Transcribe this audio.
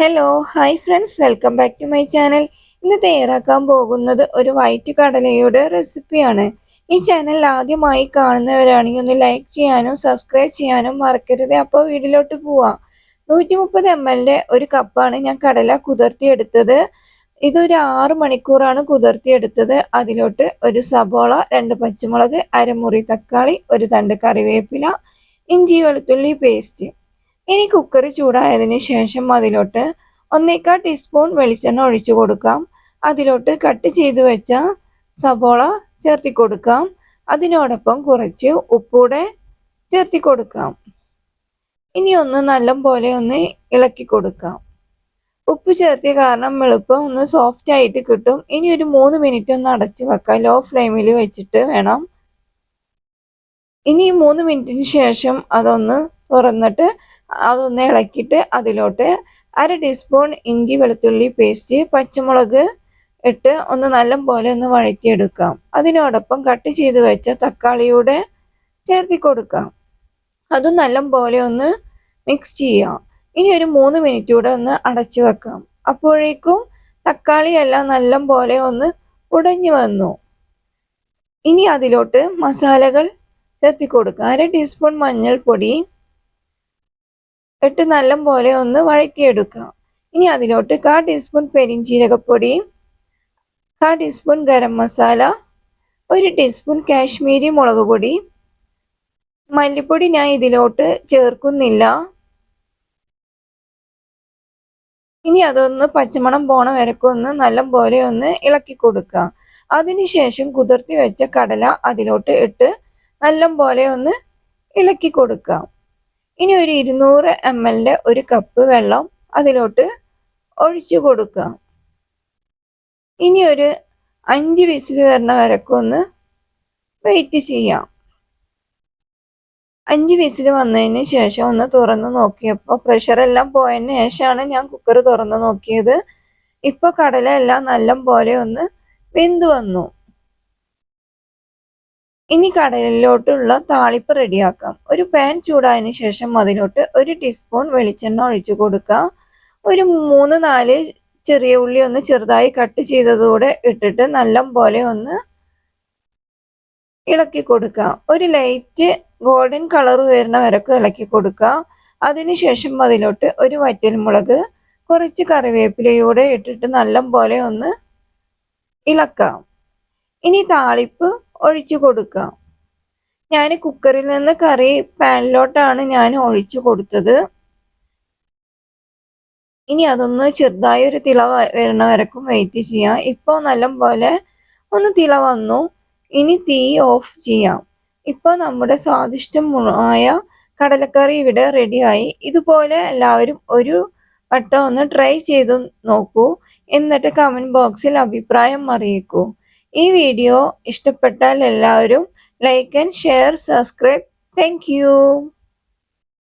Hello hi friends welcome back to my channel ഇന്ന് തയ്യാറാക്കാൻ പോകുന്നത് ഒരു വൈറ്റ് കടലയുടെ റെസിപ്പിയാണ് ഈ ചാനൽ ആദ്യമായി കാണുന്നവരാണെങ്കിൽ ഒന്ന് ലൈക്ക് ചെയ്യാനും സബ്സ്ക്രൈബ് ചെയ്യാനും മറക്കരുത്. അപ്പോൾ വീട്ടിലോട്ട് പോവാം. നൂറ്റി മുപ്പത് എം എല്ലിന്റെ ഒരു കപ്പാണ് ഞാൻ കടല കുതിർത്തിയെടുത്തത്. ഇതൊരു ആറ് മണിക്കൂറാണ് കുതിർത്തിയെടുത്തത്. അതിലോട്ട് ഒരു സബോള രണ്ട് പച്ചമുളക് അരമുറി തക്കാളി ഒരു തണ്ട് കറിവേപ്പില ഇഞ്ചി വെളുത്തുള്ളി പേസ്റ്റ് ഇനി കുക്കർ ചൂടായതിനു ശേഷം അതിലോട്ട് ഒന്നേക്കാൾ ടീസ്പൂൺ വെളിച്ചെണ്ണ ഒഴിച്ചു കൊടുക്കാം. അതിലോട്ട് കട്ട് ചെയ്ത് വെച്ച സബോള ചേർത്തി കൊടുക്കാം. അതിനോടൊപ്പം കുറച്ച് ഉപ്പൂടെ ചേർത്തി കൊടുക്കാം. ഇനി ഒന്ന് നല്ല പോലെ ഒന്ന് ഇളക്കി കൊടുക്കാം. ഉപ്പ് ചേർത്തിയ കാരണം എളുപ്പം ഒന്ന് സോഫ്റ്റ് ആയിട്ട് കിട്ടും. ഇനി ഒരു മൂന്ന് മിനിറ്റ് ഒന്ന് അടച്ചു വെക്കാം. ലോ ഫ്ലെയിമിൽ വെച്ചിട്ട് വേണം. ഇനി മൂന്ന് മിനിറ്റിന് ശേഷം അതൊന്ന് തുറന്നിട്ട് അതൊന്ന് ഇളക്കിയിട്ട് അതിലോട്ട് അര ടീസ്പൂൺ ഇഞ്ചി വെളുത്തുള്ളി പേസ്റ്റ് പച്ചമുളക് ഇട്ട് ഒന്ന് നല്ല പോലെ ഒന്ന് വഴറ്റിയെടുക്കാം. അതിനോടൊപ്പം കട്ട് ചെയ്ത് വെച്ച തക്കാളിയുടെ ചേർത്തി കൊടുക്കാം. അതും നല്ല പോലെ ഒന്ന് മിക്സ് ചെയ്യാം. ഇനി ഒരു മൂന്ന് മിനിറ്റ് കൂടെ ഒന്ന് അടച്ചു വെക്കാം. അപ്പോഴേക്കും തക്കാളി എല്ലാം നല്ല പോലെ ഒന്ന് ഉടഞ്ഞു വന്നു. ഇനി അതിലോട്ട് മസാലകൾ ചേർത്തി കൊടുക്കുക അര ടീസ്പൂൺ മഞ്ഞൾപ്പൊടി ഇട്ട് നല്ല പോലെ ഒന്ന് വഴക്കിയെടുക്കാം ഇനി അതിലോട്ട് കാ ടീസ്പൂൺ പെരിഞ്ചീരകപ്പൊടി കാ ടീസ്പൂൺ ഗരം മസാല ഒരു ടീസ്പൂൺ കാശ്മീരി മുളക് പൊടി. മല്ലിപ്പൊടി ഞാൻ ഇതിലോട്ട് ചേർക്കുന്നില്ല. ഇനി അതൊന്ന് പച്ചമണം പോണ വരക്കൊന്ന് നല്ല പോലെ ഒന്ന് ഇളക്കി കൊടുക്കുക. അതിനുശേഷം കുതിർത്തി വെച്ച കടല അതിലോട്ട് ഇട്ട് നല്ല പോലെ ഒന്ന് ഇളക്കി കൊടുക്കാം ഇനി ഒരു ഇരുന്നൂറ് എം എല്ലിന്റെ ഒരു കപ്പ് വെള്ളം അതിലോട്ട് ഒഴിച്ചു കൊടുക്കുക. ഇനി ഒരു അഞ്ച് വിസിൽ വരണ വരക്കൊന്ന് വെയിറ്റ് ചെയ്യാം അഞ്ച് വിസിൽ വന്നതിന് ശേഷം ഒന്ന് തുറന്ന് നോക്കിയപ്പോൾ പ്രഷറെല്ലാം പോയതിന് ശേഷമാണ് ഞാൻ കുക്കർ തുറന്ന് നോക്കിയത്. ഇപ്പോൾ കടല എല്ലാം നല്ല പോലെ ഒന്ന് വെന്ത് വന്നു. ഇനി കടലിലോട്ടുള്ള താളിപ്പ് റെഡിയാക്കാം. ഒരു പാൻ ചൂടായതിന് ശേഷം അതിലോട്ട് ഒരു ടീസ്പൂൺ വെളിച്ചെണ്ണ ഒഴിച്ചു കൊടുക്കുക. ഒരു മൂന്ന് നാല് ചെറിയ ഉള്ളി ഒന്ന് ചെറുതായി കട്ട് ചെയ്തതോടെ ഇട്ടിട്ട് നല്ല പോലെ ഒന്ന് ഇളക്കി കൊടുക്കുക. ഒരു ലൈറ്റ് ഗോൾഡൻ കളർ വരുന്ന വരക്ക് ഇളക്കി കൊടുക്കുക. അതിനുശേഷം അതിലോട്ട് ഒരു വറ്റൽമുളക് കുറച്ച് കറിവേപ്പിലയൂടെ ഇട്ടിട്ട് നല്ല പോലെ ഒന്ന് ഇളക്കാം. ഇനി താളിപ്പ് ഒഴിച്ചു കൊടുക്കാം. ഞാൻ കുക്കറിൽ നിന്ന് കറി പാനിലോട്ടാണ് ഞാൻ ഒഴിച്ചു കൊടുത്തത്. ഇനി അതൊന്ന് ചെറുതായി ഒരു തിള വരണ വരക്കും വെയിറ്റ് ചെയ്യാം. ഇപ്പോൾ നല്ല പോലെ ഒന്ന് തിള വന്നു. ഇനി തീ ഓഫ് ചെയ്യാം. ഇപ്പോൾ നമ്മുടെ സ്വാദിഷ്ടമായ കടലക്കറി ഇവിടെ റെഡിയായി. ഇതുപോലെ എല്ലാവരും ഒരു വട്ടം ഒന്ന് ട്രൈ ചെയ്തു നോക്കൂ. എന്നിട്ട് കമന്റ് ബോക്സിൽ അഭിപ്രായം അറിയിക്കൂ. ഈ വീഡിയോ ഇഷ്ടപ്പെട്ടാൽ എല്ലാവരും like and share subscribe thank